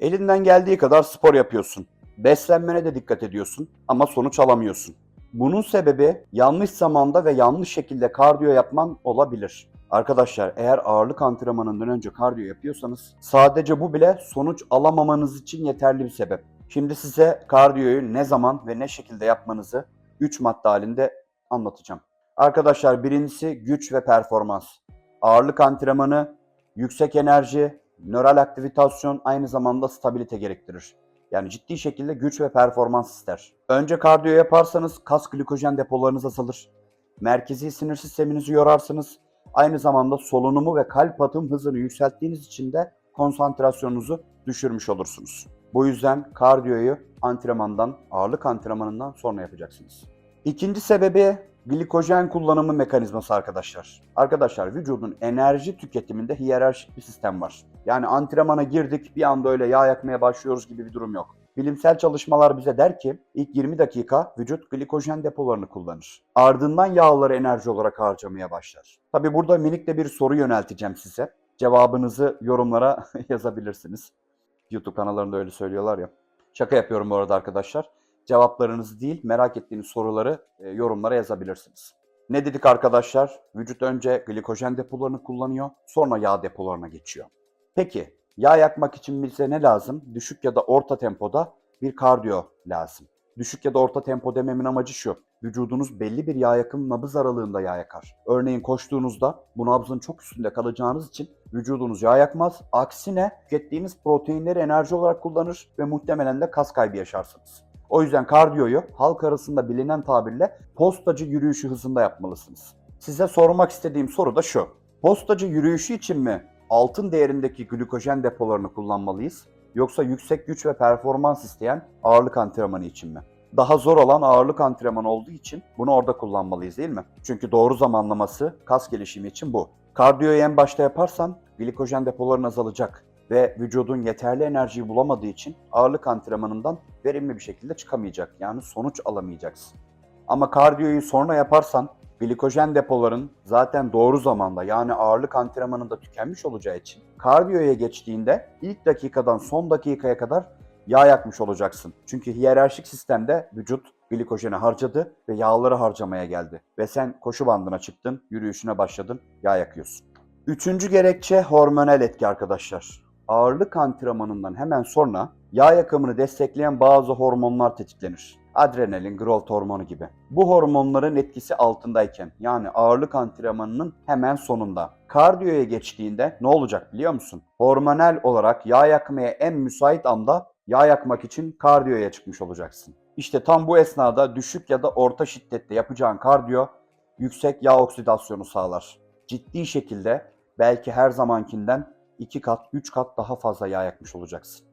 Elinden geldiği kadar spor yapıyorsun. Beslenmene de dikkat ediyorsun ama sonuç alamıyorsun. Bunun sebebi yanlış zamanda ve yanlış şekilde kardiyo yapman olabilir. Arkadaşlar eğer ağırlık antrenmanından önce kardiyo yapıyorsanız sadece bu bile sonuç alamamanız için yeterli bir sebep. Şimdi size kardiyoyu ne zaman ve ne şekilde yapmanızı 3 madde halinde anlatacağım. Arkadaşlar birincisi güç ve performans. Ağırlık antrenmanı, yüksek enerji, nöral aktivitasyon aynı zamanda stabilite gerektirir. Yani ciddi şekilde güç ve performans ister. Önce kardiyo yaparsanız kas glikojen depolarınız azalır. Merkezi sinir sisteminizi yorarsınız. Aynı zamanda solunumu ve kalp atım hızını yükselttiğiniz için de konsantrasyonunuzu düşürmüş olursunuz. Bu yüzden kardiyoyu antrenmandan, ağırlık antrenmanından sonra yapacaksınız. İkinci sebebi glikojen kullanımı mekanizması arkadaşlar. Arkadaşlar vücudun enerji tüketiminde hiyerarşik bir sistem var. Yani antrenmana girdik bir anda öyle yağ yakmaya başlıyoruz gibi bir durum yok. Bilimsel çalışmalar bize der ki ilk 20 dakika vücut glikojen depolarını kullanır. Ardından yağları enerji olarak harcamaya başlar. Tabi burada minik de bir soru yönelteceğim size. Cevabınızı yorumlara yazabilirsiniz. YouTube kanallarında öyle söylüyorlar ya. Şaka yapıyorum bu arada arkadaşlar. Cevaplarınızı değil, merak ettiğiniz soruları e, yorumlara yazabilirsiniz. Ne dedik arkadaşlar? Vücut önce glikojen depolarını kullanıyor, sonra yağ depolarına geçiyor. Peki, yağ yakmak için bize ne lazım? Düşük ya da orta tempoda bir kardiyo lazım. Düşük ya da orta tempo dememin amacı şu. Vücudunuz belli bir yağ yakım nabız aralığında yağ yakar. Örneğin koştuğunuzda bu nabzın çok üstünde kalacağınız için vücudunuz yağ yakmaz. Aksine tükettiğiniz proteinleri enerji olarak kullanır ve muhtemelen de kas kaybı yaşarsınız. O yüzden kardiyoyu halk arasında bilinen tabirle postacı yürüyüşü hızında yapmalısınız. Size sormak istediğim soru da şu. Postacı yürüyüşü için mi altın değerindeki glikojen depolarını kullanmalıyız yoksa yüksek güç ve performans isteyen ağırlık antrenmanı için mi? Daha zor olan ağırlık antrenmanı olduğu için bunu orada kullanmalıyız değil mi? Çünkü doğru zamanlaması kas gelişimi için bu. Kardiyoyu en başta yaparsan glikojen depoların azalacak ve vücudun yeterli enerjiyi bulamadığı için ağırlık antrenmanından verimli bir şekilde çıkamayacak. Yani sonuç alamayacaksın. Ama kardiyoyu sonra yaparsan glikojen depoların zaten doğru zamanda yani ağırlık antrenmanında tükenmiş olacağı için kardiyoya geçtiğinde ilk dakikadan son dakikaya kadar yağ yakmış olacaksın. Çünkü hiyerarşik sistemde vücut glikojeni harcadı ve yağları harcamaya geldi. Ve sen koşu bandına çıktın, yürüyüşüne başladın, yağ yakıyorsun. Üçüncü gerekçe hormonal etki arkadaşlar. Ağırlık antrenmanından hemen sonra yağ yakımını destekleyen bazı hormonlar tetiklenir. Adrenalin, growth hormonu gibi. Bu hormonların etkisi altındayken yani ağırlık antrenmanının hemen sonunda kardiyoya geçtiğinde ne olacak biliyor musun? Hormonal olarak yağ yakmaya en müsait anda yağ yakmak için kardiyoya çıkmış olacaksın. İşte tam bu esnada düşük ya da orta şiddette yapacağın kardiyo yüksek yağ oksidasyonu sağlar. Ciddi şekilde belki her zamankinden 2 kat, 3 kat daha fazla yağ yakmış olacaksın.